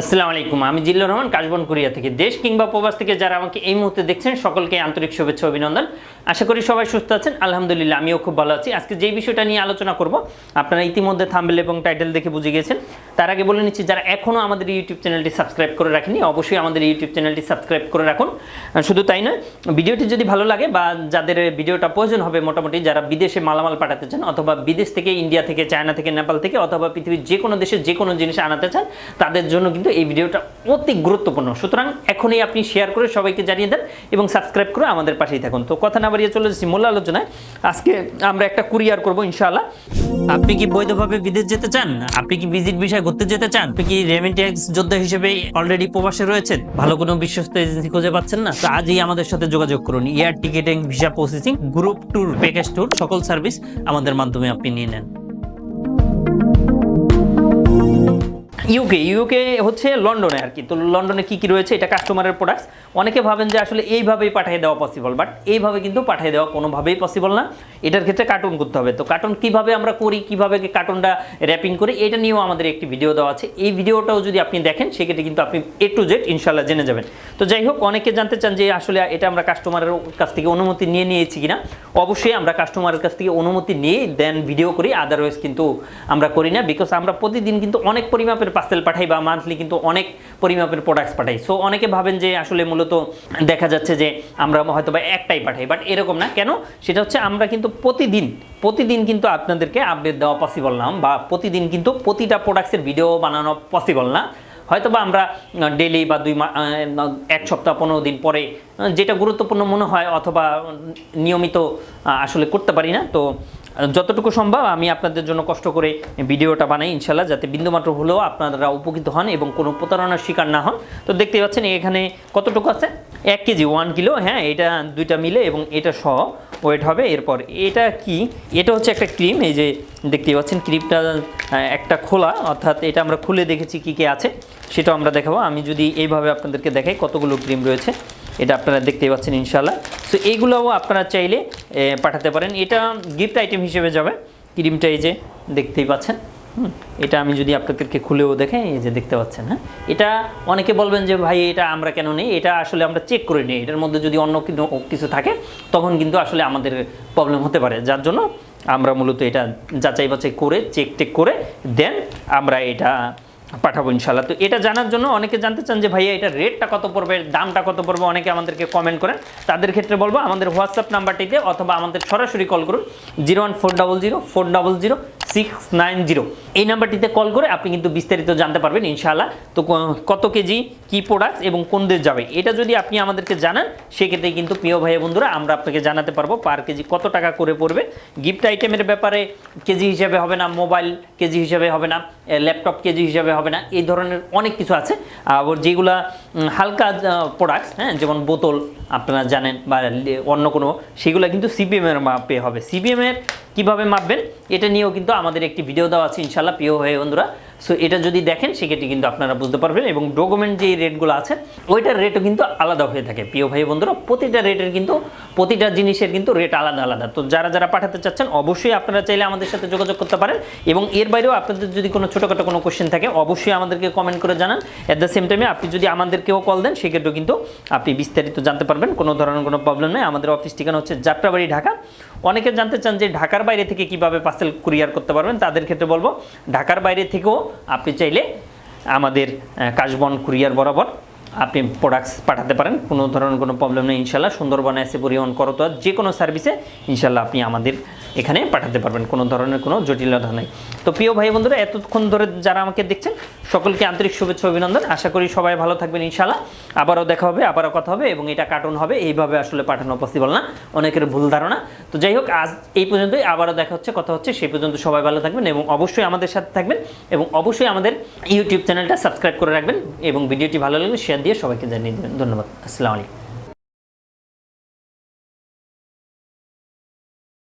আসসালামু আলাইকুম, আমি জিল্লুর রহমান, কাশবন কোরিয়া থেকে। দেশ কিংবা প্রবাস থেকে যারা আমাকে এই মুহূর্তে দেখছেন, সকলকে আন্তরিক শুভেচ্ছা, অভিনন্দন। আশা করি সবাই সুস্থ আছেন। আলহামদুলিল্লাহ, আমিও খুব ভালো আছি। আজকে যেই বিষয়টা নিয়ে আলোচনা করব, আপনারা ইতিমধ্যে থাম্বেল এবং টাইটেল দেখে বুঝে গেছেন। তার আগে বলে নিচ্ছি, যারা এখনও আমাদের ইউটিউব চ্যানেলটি সাবস্ক্রাইব করে রাখেনি অবশ্যই আমাদের ইউটিউব চ্যানেলটি সাবস্ক্রাইব করে রাখুন। শুধু তাই নয়, ভিডিওটি যদি ভালো লাগে বা যাদের ভিডিওটা প্রয়োজন হবে মোটামুটি, যারা বিদেশে মালামাল পাঠাতে চান, অথবা বিদেশ থেকে, ইন্ডিয়া থেকে, চায়না থেকে, নেপাল থেকে, অথবা পৃথিবীর যে কোনো দেশে যে কোনো জিনিস আনাতে চান, তাদের জন্য কিন্তু এই ভিডিওটা অতি গুরুত্বপূর্ণ। সুতরাং এখনই আপনি শেয়ার করে সবাইকে জানিয়ে দেন এবং সাবস্ক্রাইব করে আমাদের পাশেই থাকুন। তো কথা না বাড়িয়ে চলে যাচ্ছি মূল আলোচনায়। আজকে আমরা একটা কুরিয়ার করব ইনশাআল্লাহ। আপনি কি বৈধভাবে বিদেশ যেতে চান? আপনি কি ভিজিট বিষয়ে ঘুরতে যেতে চান? আপনি কি রেমিটেন্স যোদ্ধা হিসেবে অলরেডি প্রবাসে রয়েছেন? ভালো কোনো বিশ্বস্ত এজেন্সি খুঁজে পাচ্ছেন না? তো আজই আমাদের সাথে যোগাযোগ করুন। Air ticketing visa processing group tour package tour সকল সার্ভিস আমাদের মাধ্যমে আপনি নিয়ে নেন। ইউকে ইউকে হচ্ছে লন্ডনে আর কি। তো লন্ডনে কি কি রয়েছে, এটা কাস্টমারের প্রোডাক্টস অনেকে ভাবেন যে আসলে এইভাবেই পাঠিয়ে দেওয়া পসিবল বাট এইভাবে কিন্তু পাঠিয়ে দেওয়া কোনোভাবেই পসিবল না। এটার ক্ষেত্রে কার্টুন করতে হবে। তো কার্টুন কীভাবে আমরা করি, কীভাবে কার্টুনটা র্যাপিং করি, এটা নিয়েও আমাদের একটি ভিডিও দেওয়া আছে। এই ভিডিওটাও যদি আপনি দেখেন, সেক্ষেত্রে কিন্তু আপনি এ টু জেড ইনশাল্লাহ জেনে যাবেন। তো যাই হোক, অনেকে জানতে চান যে আসলে এটা আমরা কাস্টমারের কাছ থেকে অনুমতি নিয়ে নিয়েছি কিনা। অবশ্যই আমরা কাস্টমারের কাছ থেকে অনুমতি নিয়ে দেন ভিডিও করি আদারওয়াইজ কিন্তু আমরা করি না বিকজ আমরা প্রতিদিন কিন্তু অনেক পরিমাপের পার্সেল পাঠাই বা মান্থলি কিন্তু অনেক পরিমাপের প্রোডাক্টস পাঠাই। সো অনেকে ভাবেন যে আসলে মূলত দেখা যাচ্ছে যে আমরা হয়তো বা একটাই পাঠাই বাট এরকম না। কেন? সেটা হচ্ছে আমরা কিন্তু প্রতিদিন প্রতিদিন কিন্তু আপনাদেরকে আপডেট দেওয়া পসিবল না। বা প্রতিদিন কিন্তু প্রতিটা প্রোডাক্টসের ভিডিও বানানো পসিবল না। হয়তো বা আমরা ডেলি বা দুই এক সপ্তাহ, পনেরো দিন পরে যেটা গুরুত্বপূর্ণ মনে হয় অথবা নিয়মিত আসলে করতে পারি না, তো যতটুকু সম্ভব আমি আপনাদের জন্য কষ্ট করে ভিডিওটা বানাই, ইনশাল্লাহ, যাতে বিন্দুমাত্র হলেও আপনারা উপকৃত হন এবং কোনো প্রতারণার শিকার না হন। তো দেখতে পাচ্ছেন, এখানে কতটুকু আছে? এক কেজি ওয়ান কিলো হ্যাঁ এটা দুইটা মিলে এবং এটা সহ ওয়েট হবে। এরপর এটা কি? এটা হচ্ছে একটা ক্রিম এই যে দেখতেই পাচ্ছেন ক্রিমটা একটা খোলা, অর্থাৎ এটা আমরা খুলে দেখেছি কি কি আছে, সেটাও আমরা দেখাবো। আমি যদি এইভাবে আপনাদেরকে দেখাই কতগুলো ক্রিম রয়েছে। এটা আপনারা দেখতেই পাচ্ছেন ইনশাল্লাহ সো এইগুলোও আপনারা চাইলে পাঠাতে পারেন। এটা গিফট আইটেম হিসেবে যাবে। ক্রিমটা এই যে দেখতেই পাচ্ছেন। এটা আমি যদি আপনাদেরকে খুলেও দেখাই, এই যে দেখতে পাচ্ছেন হ্যাঁ? এটা অনেকে বলবেন যে, ভাই, এটা আমরা কেন নেই? এটা আসলে আমরা চেক করে নিই। এটার মধ্যে যদি অন্য কিছু থাকে, তখন কিন্তু আসলে আমাদের প্রবলেম হতে পারে। যার জন্য আমরা মূলত এটা যাচাই বাছাই করে চেক টেক করে, দেন আমরা এটা পাঠাবো ইনশাল্লাহ তো এটা জানার জন্য অনেকে জানতে চান যে, ভাইয়া, এটা রেটটা কত পড়বে? দামটা কত পড়বে? অনেকে আমাদেরকে কমেন্ট করেন। তাদের ক্ষেত্রে বলব, আমাদের হোয়াটসঅ্যাপ নাম্বারটিতে অথবা আমাদের সরাসরি কল করুন। Zero one four double zero, four double zero six nine zero এই নাম্বারটিতে কল করে আপনি কিন্তু বিস্তারিত জানতে পারবেন, ইনশাআল্লাহ। তো কত কেজি, কি প্রোডাক্টস এবং কোন দেশ যাবে? এটা যদি আপনি আমাদেরকে জানান, সেক্ষেত্রে কিন্তু প্রিয় ভাই বন্ধুরা, আমরা আপনাকে জানাতে পারব পার কেজি কত টাকা করে পড়বে। গিফট আইটেমের ব্যাপারে কেজি হিসাবে হবে না মোবাইল কেজি হিসাবে হবে না ল্যাপটপ কেজি হিসাবে হবে না, এই ধরনের অনেক কিছু আছে। আবার যেগুলা হালকা প্রোডাক্টস হ্যাঁ যেমন বোতল, আপনারা জানেন, বা অন্য কোনো, সেগুলো কিন্তু সিপিএমের মাপে হবে। সিপিএম এর কীভাবে মাপবেন এটা নিয়েও কিন্তু আমাদের একটি ভিডিও দেওয়া আছে ইনশাল্লাহ প্রিয় হয়ে বন্ধুরা। সো এটা যদি দেখেন, সেক্ষেত্রে কিন্তু আপনারা বুঝতে পারবেন এবং ডকুমেন্ট যে রেটগুলো আছে ওইটার রেটও কিন্তু আলাদা হয়ে থাকে। প্রিয় ভাই বন্ধুরা, প্রতিটা রেটের কিন্তু, প্রতিটা জিনিসের কিন্তু রেট আলাদা আলাদা। তো যারা যারা পাঠাতে চাচ্ছেন, অবশ্যই আপনারা চাইলে আমাদের সাথে যোগাযোগ করতে পারেন এবং এর বাইরেও আপনাদের যদি কোনো ছোটোখাটো কোনো কোশ্চেন থাকে, অবশ্যই আমাদেরকে কমেন্ট করে জানান। অ্যাট দ্য সেম টাইমে আপনি যদি আমাদেরকেও কল দেন, সেক্ষেত্রেও কিন্তু আপনি বিস্তারিত জানতে পারবেন। কোনো ধরনের কোনো প্রবলেম নেই। আমাদের অফিস ঠিকানা হচ্ছে যাত্রাবাড়ি, ঢাকা। অনেকে জানতে চান যে ঢাকার বাইরে থেকে কীভাবে পার্সেল কুরিয়ার করতে পারবেন, তাদের ক্ষেত্রে বলব, ঢাকার বাইরে থেকেও আপনি চাইলে আমাদের কাশবন কুরিয়ার বরাবর আপনি প্রোডাক্টস পাঠাতে পারেন। কোনো ধরনের কোনো প্রবলেম নেই, ইনশাল্লাহ। সুন্দরবনে এসে পরিবহন করতো যে কোনো সার্ভিসে ইনশাল্লাহ আপনি আমাদের এখানে পাঠাতে পারবেন, কোনো ধরনের কোনো জটিলতা নেই। তো প্রিয় ভাই বন্ধুরা, এতক্ষণ ধরে যারা আমাকে দেখছেন, সকলকে আন্তরিক শুভেচ্ছা, অভিনন্দন। আশা করি সবাই ভালো থাকবেন ইনশাল্লাহ আবারও দেখা হবে, আবারও কথা হবে এবং এটা কার্টুন হবে, এইভাবে আসলে পাঠানো পসিবল না। অনেকের ভুল ধারণা। তো যাই হোক, আজ এই পর্যন্তই, আবারও দেখা হচ্ছে, কথা হচ্ছে, সেই পর্যন্ত সবাই ভালো থাকবেন এবং অবশ্যই আমাদের সাথে থাকবেন এবং অবশ্যই আমাদের ইউটিউব চ্যানেলটা সাবস্ক্রাইব করে রাখবেন এবং ভিডিওটি ভালো লাগলে শেয়ার দিয়ে সবাইকে জানিয়ে দেবেন। ধন্যবাদ। আসসালামু আলাইকুম।